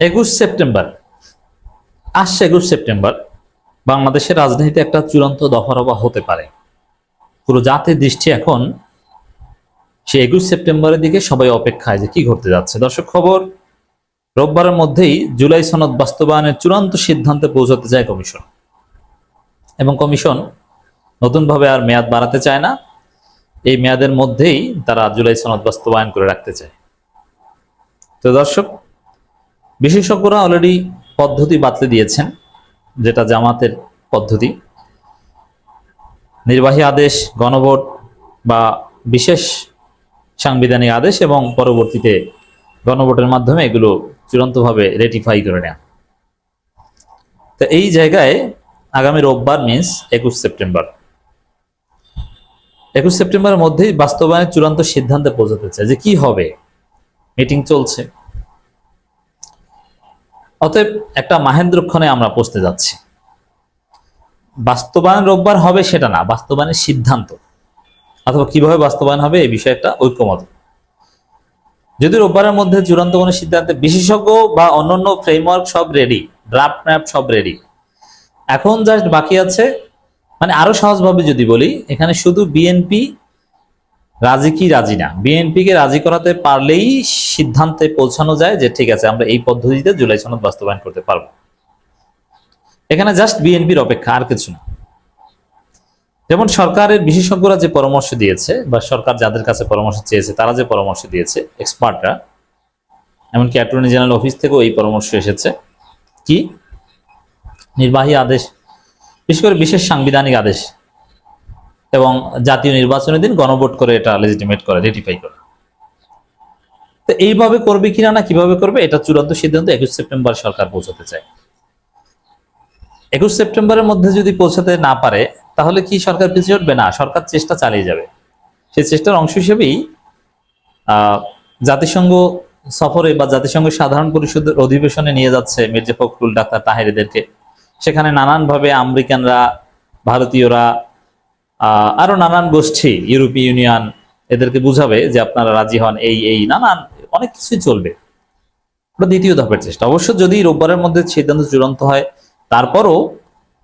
একুশ সেপ্টেম্বর। আসছে একুশ সেপ্টেম্বর, বাংলাদেশের রাজনীতিতে একটা চূড়ান্ত দফারফা হতে পারে। পুরো জাতির দৃষ্টি এখন সে একুশ সেপ্টেম্বরের দিকে সবাই অপেক্ষায় যে কি ঘটতে যাচ্ছে। দর্শক খবর, রোববারের মধ্যেই জুলাই সনদ বাস্তবায়নের চূড়ান্ত সিদ্ধান্তে পৌঁছাতে চায় কমিশন। এবং কমিশন নতুনভাবে আর মেয়াদ বাড়াতে চায় না, এই মেয়াদের মধ্যেই তারা জুলাই সনদ বাস্তবায়ন করে রাখতে চায়। তো দর্শক বিশেষজ্ঞরা অলরেডি পদ্ধতি বাতলে দিয়েছেন, যেটা জামাতের পদ্ধতি। নির্বাহী আদেশ, গণভোট বা বিশেষ সাংবিধানিক আদেশ এবং পরবর্তীতে গণভোটের মাধ্যমে এগুলো চূড়ান্তভাবে রেটিফাই করে নেওয়া তো এই জায়গায় আগামী রোববার মিন্স একুশ সেপ্টেম্বর। একুশ সেপ্টেম্বরের মধ্যেই বাস্তবায়নের চূড়ান্ত সিদ্ধান্তে পৌঁছাতে চায় যে কি হবে। মিটিং চলছে। অতএব একটা মাহেন্দ্রক্ষণে আমরা পৌঁছতে যাচ্ছি। বাস্তবায়ন রোববার হবে সেটা না, বাস্তবায়নের সিদ্ধান্ত। অথবা কীভাবে বাস্তবায়ন হবে এই বিষয়ে একটা ঐক্যমত। যদি রোববারের মধ্যে চূড়ান্ত কোনো সিদ্ধান্তে বিশেষজ্ঞ বা অন্যান্য ফ্রেমওয়ার্ক সব রেডি ড্রাফট ম্যাপ সব রেডি এখন জাস্ট বাকি আছে মানে আরও সহজভাবে যদি বলি, এখানে শুধু বিএনপি রাজি কি রাজি না? বিএনপি কে রাজি করাতে পারলেই সিদ্ধান্তে পৌঁছানো যায় যে ঠিক আছে, আমরা এই পদ্ধতিতে জুলাই সনদ বাস্তবায়ন করতে পারব। এখানে জাস্ট বিএনপির অপেক্ষা, আর কিছু না। যেমন সরকারের বিশেষজ্ঞরা যে পরামর্শ দিয়েছে, বা সরকার যাদের কাছে পরামর্শ চেয়েছে, তারা যে পরামর্শ দিয়েছে এক্সপার্টরা এমনকি অ্যাটর্নি জেনারেল অফিস থেকেও এই পরামর্শ এসেছে। কি? নির্বাহী আদেশ, বিশেষ করে বিশেষ সাংবিধানিক আদেশ। এবং জাতীয় নির্বাচনের দিন গণভোট করে এটা লেজিটিমেট করে রেটিফাই করে। তো এইভাবে করবে কিনা না কীভাবে করবে, এটা চূড়ান্ত সিদ্ধান্ত একুশ সেপ্টেম্বর সরকার পৌঁছাতে চায়। একুশ সেপ্টেম্বরের মধ্যে যদি পৌঁছাতে না পারে, তাহলে কি সরকার পিছিয়ে উঠবে? না, সরকার চেষ্টা চালিয়ে যাবে। সেই চেষ্টার অংশ হিসেবেই জাতিসংঘ সফরে বা জাতিসংঘ সাধারণ পরিষদের অধিবেশনে নিয়ে যাচ্ছে মির্জা ফখরুল ডাক্তার তাহেরিদেরকে। সেখানে নানানভাবে আমেরিকানরা, ভারতীয়রা আরও নানান গোষ্ঠী ইউরোপীয় ইউনিয়ন এদেরকে বুঝাবে যে আপনারা রাজি হন এই এই নানান অনেক কিছুই চলবে। দ্বিতীয় ধাপের চেষ্টা। অবশ্য যদি রোববারের মধ্যে সিদ্ধান্ত চূড়ান্ত হয়, তারপরও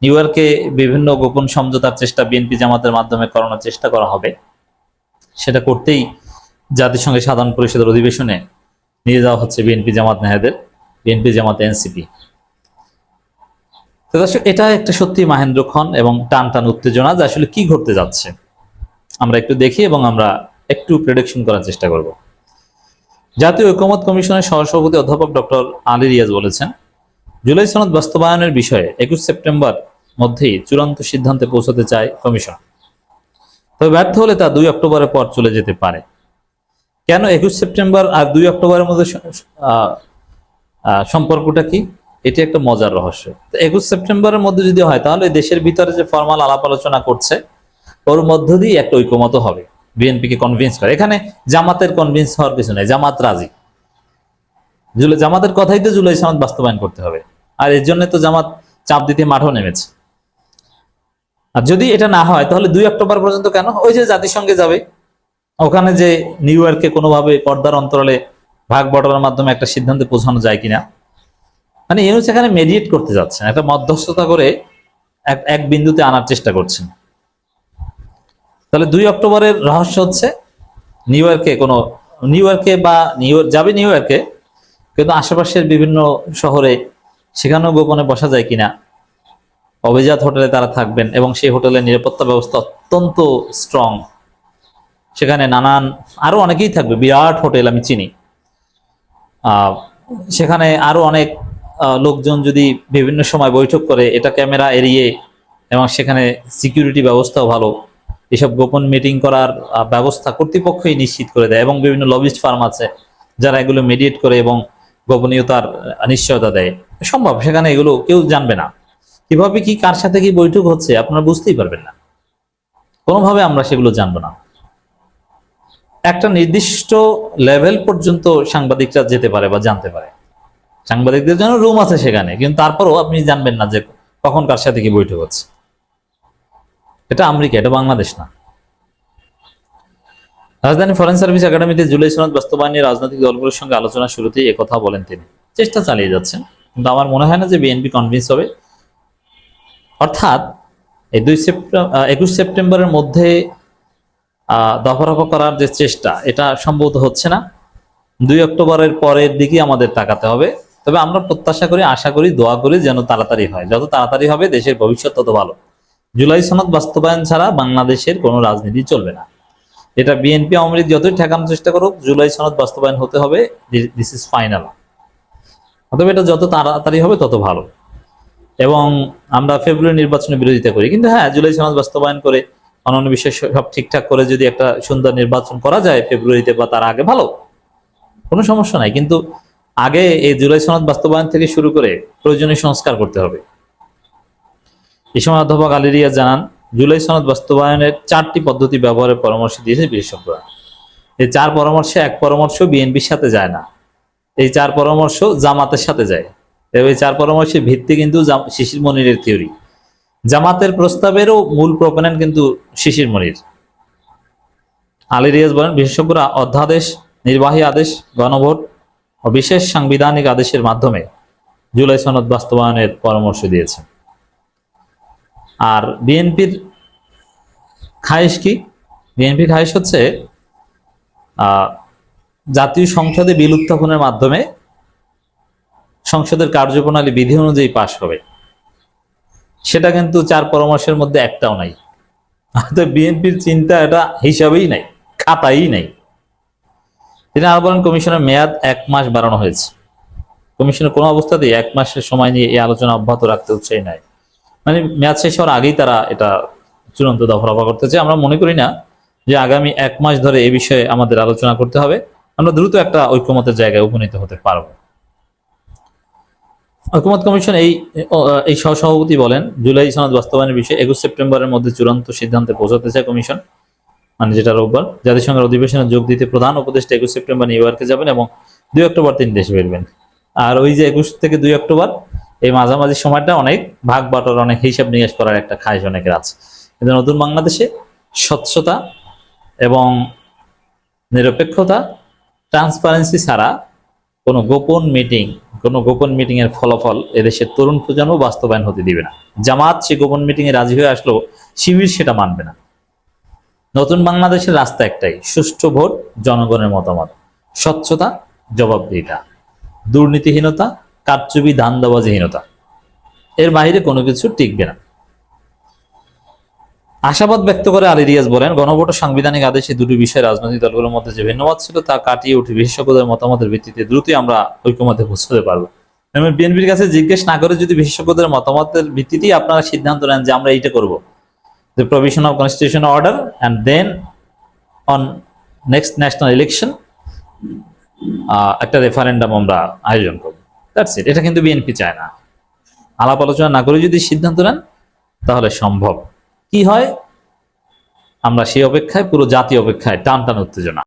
নিউ ইয়র্কে বিভিন্ন গোপন সমঝোতার চেষ্টা বিএনপি জামাতের মাধ্যমে করানোর চেষ্টা করা হবে। সেটা করতেই জাতিসংঘের সাধারণ পরিষদের অধিবেশনে নিয়ে যাওয়া হচ্ছে বিএনপি জামাত নেহাদের, বিএনপি জামাত এনসিপি। তো দর্শক, এটা একটা সত্যি মাহেন্দ্র খন এবং টান টান উত্তেজনা যে আসলে কি ঘটতে যাচ্ছে? আমরা একটু দেখি এবং আমরা একটু প্রেডিকশন করার চেষ্টা করব। জাতীয় ঐকমত কমিশনের সহসভাপতি অধ্যাপক ডক্টর আলী রিয়াজ বলেছেন, জুলাই সনদ বাস্তবায়নের বিষয়ে একুশ সেপ্টেম্বর মধ্যেই চূড়ান্ত সিদ্ধান্তে পৌঁছাতে চায় কমিশন। তবে ব্যর্থ হলে তা দুই অক্টোবরের পর চলে যেতে পারে। কেন একুশ সেপ্টেম্বর আর দুই অক্টোবরের মধ্যে সম্পর্কটা কি? এটি একটা মজার রহস্য। তো একুশ সেপ্টেম্বরের মধ্যে যদি হয়, তাহলে দেশের ভিতরে যে ফর্মাল আলাপ আলোচনা করছে, ওর মধ্য দিয়ে একটা ঐক্যমত হবে। বিএনপি কে কনভিন্স করে। এখানে জামাতের কনভিন্স হওয়ার কিছু নেই, জামাত রাজি। জুলাই জামাতের কথাই তো জুলাই সনদ বাস্তবায়ন করতে হবে। আর এর জন্য তো জামাত চাপ দিতে মাঠও নেমেছে। আর যদি এটা না হয়, তাহলে দুই অক্টোবর পর্যন্ত কেন? ওই যে জাতিসংঘে যাবে। ওখানে যে নিউ ইয়র্কে কোনোভাবে পর্দার অন্তরালে ভাগ বটলার মাধ্যমে একটা সিদ্ধান্তে পৌঁছানো যায় কিনা মানে ইউনুস এখানে মেডিয়েট করতে যাচ্ছেন একটা মধ্যস্থতা করে এক এক বিন্দুতে আনার চেষ্টা করছেন তাহলে দুই অক্টোবরের রহস্য হচ্ছে, নিউ ইয়র্কে কোনো, নিউ ইয়র্কে বা নিউ যাবে নিউ ইয়র্কে, কিন্তু আশেপাশের বিভিন্ন শহরে সেখানেও গোপনে বসা যায় কিনা, অভিজাত হোটেলে তারা থাকবেন এবং সেই হোটেলের নিরাপত্তা ব্যবস্থা অত্যন্ত স্ট্রং সেখানে নানান আরও অনেকেই থাকবে, বিরাট হোটেল আমি চিনি। সেখানে আরও অনেক লোকজন যদি বিভিন্ন সময় বৈঠক করে, এটা ক্যামেরা এড়িয়ে এবং সেখানে সিকিউরিটি ব্যবস্থাও ভালো, এসব গোপন মিটিং করার ব্যবস্থা কর্তৃপক্ষই নিশ্চিত করে দেয় এবং বিভিন্ন লবিস্ট ফার্ম আছে যারা এগুলো মেডিয়েট করে এবং গোপনীয়তার নিশ্চয়তা দেয়। সম্ভব, সেখানে এগুলো কেউ জানবে না। কীভাবে কি, কার সাথে কি বৈঠক হচ্ছে, আপনারা বুঝতেই পারবেন না। কোনোভাবে আমরা সেগুলো জানব না। একটা নির্দিষ্ট লেভেল পর্যন্ত সাংবাদিকরা যেতে পারে বা জানতে পারে। সাংবাদিকদের জন্য রুম আছে সেখানে কিন্তু তারপরও আপনি জানবেন না যে কখন কার সাথে কি বৈঠক হচ্ছে। এটা আমেরিকা এটা বাংলাদেশ না। রাজধানী ফরেন সার্ভিস একাডেমিতে জুলাই সনদ বাস্তবায়ন রাজনৈতিক দলগুলোর সঙ্গে আলোচনা শুরুতেই একথা বলেন তিনি। চেষ্টা চালিয়ে যাচ্ছেন কিন্তু আমার মনে হয় না যে বিএনপি কনভিন্স হবে। অর্থাৎ এই দুই সেপ্টেম্বর একুশ সেপ্টেম্বরের মধ্যে আহ, দফা করার যে চেষ্টা এটা সম্ভবত হচ্ছে না। দুই অক্টোবরের পরের দিকে আমাদের তাকাতে হবে। তবে আমরা প্রত্যাশা করি, আশা করি, দোয়া করি যেন তাড়াতাড়ি হয়। যত তাড়াতাড়ি হবে দেশের ভবিষ্যৎ তত ভালো। জুলাই সনদ বাস্তবায়ন ছাড়া বাংলাদেশের কোনো রাজনীতি চলবে না। এটা বিএনপি, আওয়ামী লীগ যতই ঠেকানোর চেষ্টা করুক, জুলাই সনদ বাস্তবায়ন হতে হবে। দিস ইজ ফাইনাল অতএব এটা যত তাড়াতাড়ি হবে তত ভালো। এবং আমরা ফেব্রুয়ারি নির্বাচনের বিরোধিতা করি। কিন্তু হ্যাঁ জুলাই সনদ বাস্তবায়ন করে অন্যান্য বিষয় সব ঠিকঠাক করে যদি একটা সুন্দর নির্বাচন করা যায় ফেব্রুয়ারিতে বা তার আগে, ভালো। কোনো সমস্যা নাই। কিন্তু আগে এই জুলাই সনদ বাস্তবায়ন থেকে শুরু করে প্রয়োজনীয় সংস্কার করতে হবে। এই সময় অধ্যাপক আলিরিয়া জানান, জুলাই সনদ বাস্তবায়নের চারটি পদ্ধতি ব্যবহারের পরামর্শ দিয়েছে বিশেষজ্ঞরা এই চার পরামর্শে এক পরামর্শ বিএনপির সাথে যায় না। এই চার পরামর্শ জামাতের সাথে যায়। এবং এই চার পরামর্শের ভিত্তি কিন্তু শিশির মনিরের থিওরি। জামাতের প্রস্তাবেরও মূল প্রোপোনেন্ট কিন্তু শিশির মনির। আলী রিয়াজ বলেন, বিশেষজ্ঞরা অধ্যাদেশ, নির্বাহী আদেশ, গণভোট ও বিশেষ সাংবিধানিক আদেশের মাধ্যমে জুলাই সনদ বাস্তবায়নের পরামর্শ দিয়েছেন আর বিএনপির খায়েশ কি? বিএনপির খায়েশ হচ্ছে জাতীয় সংসদে বিল উত্থাপনের মাধ্যমে সংসদের কার্যপ্রণালী বিধি অনুযায়ী পাশ হবে। সেটা কিন্তু চার পরামর্শের মধ্যে একটাও নাই। তো বিএনপির চিন্তা এটা হিসাবেই নাই, খাতাই নাই। তিনি আরও বলেন, কমিশনের মেয়াদ এক মাস বাড়ানো হয়েছে। কমিশনের কোনো অবস্থাতেই এক মাসের সময় নিয়ে এই আলোচনা অব্যাহত রাখতে উৎসাহী নাই। মানে মেয়াদ শেষ হওয়ার আগেই তারা এটা চূড়ান্ত দফা করতেছে। আমরা মনে করি না যে আগামী এক মাস ধরে এ বিষয়ে আমাদের আলোচনা করতে হবে। আমরা দ্রুত একটা ঐক্যমতের জায়গায় উপনীত হতে পারব। ঐক্যমত কমিশন এই এই সহসভাপতি বলেন, জুলাই সনদ বাস্তবায়নের বিষয়ে একুশ সেপ্টেম্বরের মধ্যে চূড়ান্ত সিদ্ধান্তে পৌঁছাতে চায় কমিশন। মানে যেটা রোববার, জাতিসংঘের অধিবেশনে যোগ দিতে প্রধান উপদেষ্টা একুশ সেপ্টেম্বর নিউ ইয়র্কে যাবেন এবং দুই অক্টোবর তিন দেশ বেরবেন। আর ওই যে একুশ থেকে দুই অক্টোবর, এই মাঝামাঝি সময়টা অনেক ভাগ বাটোয়ার, অনেক হিসাব নিকাশ করার একটা খায়স অনেকের আছে কিন্তু নতুন বাংলাদেশে স্বচ্ছতা এবং নিরপেক্ষতা, ট্রান্সপারেন্সি ছাড়া কোনো গোপন মিটিং, কোনো গোপন মিটিং এর ফলাফল এদেশের তরুণ প্রজন্ম বাস্তবায়ন হতে দিবে না। জামাত সে গোপন মিটিং এ রাজি হয়ে আসলো শিবির সেটা মানবে না। নতুন বাংলাদেশের রাস্তা একটাই, সুষ্ঠু ভোট, জনগণের মতামত। স্বচ্ছতা, জবাবদিহিতা। দুর্নীতিহীনতা, কারচুপি, ধান্দাবাজিহীনতা। এর বাইরে কোনো কিছু টিকবে না। আশাবাদ ব্যক্ত করে আলী রিয়াজ বলেন, গণভোট সাংবিধানিক আদেশে দুটি বিষয়ে রাজনৈতিক দলগুলোর মধ্যে যে ভিন্নমত ছিল তা কাটিয়ে উঠে বিশেষজ্ঞদের মতামতের ভিত্তিতে দ্রুতই আমরা ঐক্যমধ্যে পৌঁছতে পারব। বিএনপির কাছে জিজ্ঞেস না করে যদি বিশেষজ্ঞদের মতামতের ভিত্তিতেই আপনারা সিদ্ধান্ত নেন যে আমরা এইটা করব। The provision of constitution order and then on next national election একটা রেফারেন্ডাম আমরা আয়োজন করব। দ্যাটস ইট এটা কিন্তু বিএনপি চায় না। আলাপ আলোচনা না করে যদি সিদ্ধান্ত নেন, তাহলে সম্ভব। কি হয়? আমরা সেই অপেক্ষায়, পুরো জাতি অপেক্ষায় টান টান উত্তেজনা।